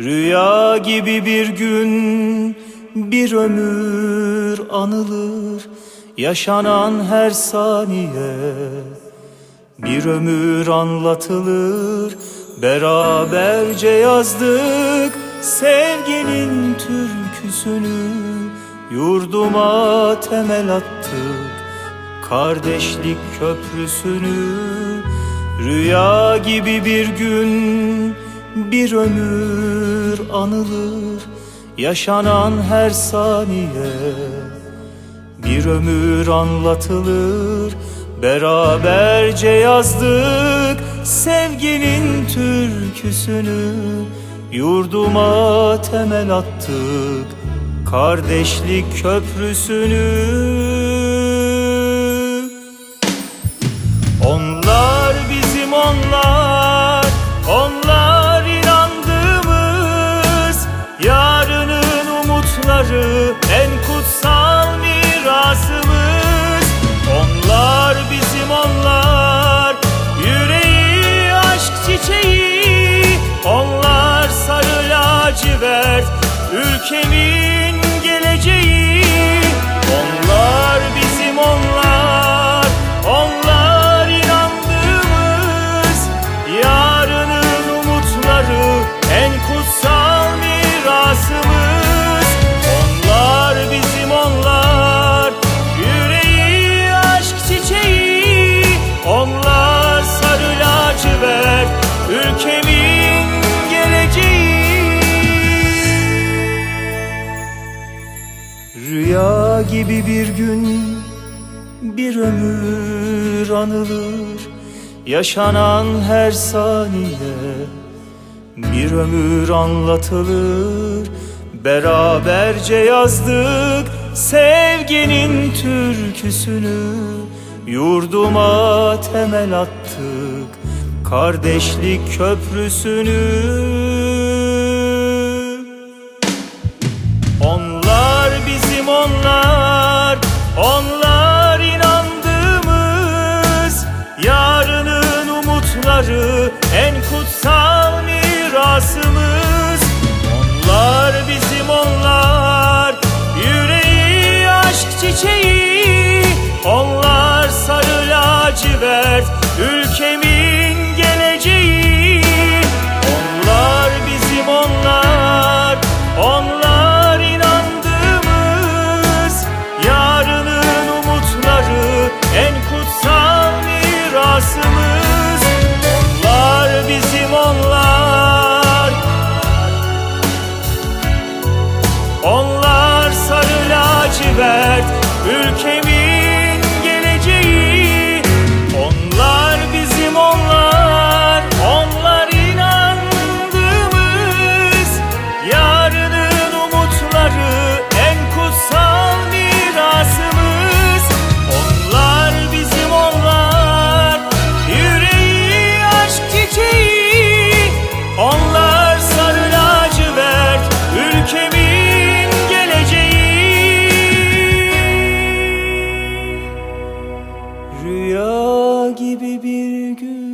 Rüya gibi bir gün bir ömür anılır. Yaşanan her saniye bir ömür anlatılır. Beraberce yazdık sevginin türküsünü. Yurduma temel attık kardeşlik köprüsünü. Rüya gibi bir gün bir ömür anılır Yaşanan her saniye. Bir ömür anlatılır Beraberce yazdık sevginin türküsünü. Yurduma temel attık kardeşlik köprüsünü ülkemin gibi bir gün bir ömür anılır. Yaşanan her saniye bir ömür anlatılır. Beraberce yazdık sevginin türküsünü. Yurduma temel attık kardeşlik köprüsünü Umutları en kutsal mirasımız gebert ülkemi Rüya gibi bir gün.